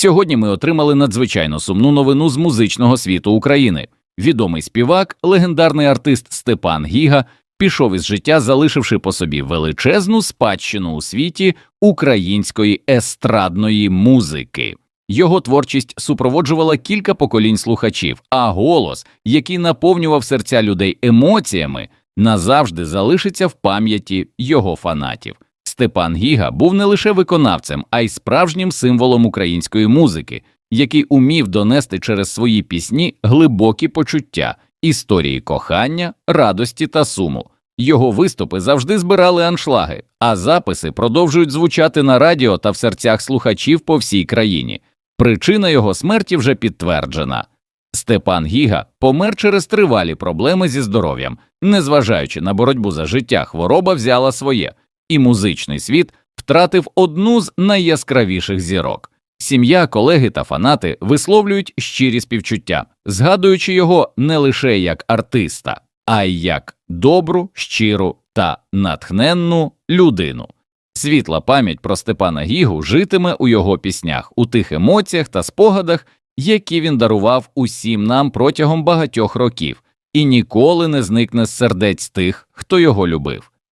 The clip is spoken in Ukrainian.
Сьогодні ми отримали надзвичайно сумну новину з музичного світу України. Відомий співак, легендарний артист Степан Гіга пішов із життя, залишивши по собі величезну спадщину у світі української естрадної музики. Його творчість супроводжувала кілька поколінь слухачів, а голос, який наповнював серця людей емоціями, назавжди залишиться в пам'яті його фанатів. Степан Гіга був не лише виконавцем, а й справжнім символом української музики, який умів донести через свої пісні глибокі почуття, історії кохання, радості та суму. Його виступи завжди збирали аншлаги, а записи продовжують звучати на радіо та в серцях слухачів по всій країні. Причина його смерті вже підтверджена. Степан Гіга помер через тривалі проблеми зі здоров'ям. Незважаючи на боротьбу за життя, хвороба взяла своє, і музичний світ втратив одну з найяскравіших зірок. Сім'я, колеги та фанати висловлюють щирі співчуття, згадуючи його не лише як артиста, а й як добру, щиру та натхненну людину. Світла пам'ять про Степана Гігу житиме у його піснях, у тих емоціях та спогадах, які він дарував усім нам протягом багатьох років, і ніколи не зникне з сердець тих, хто його любив.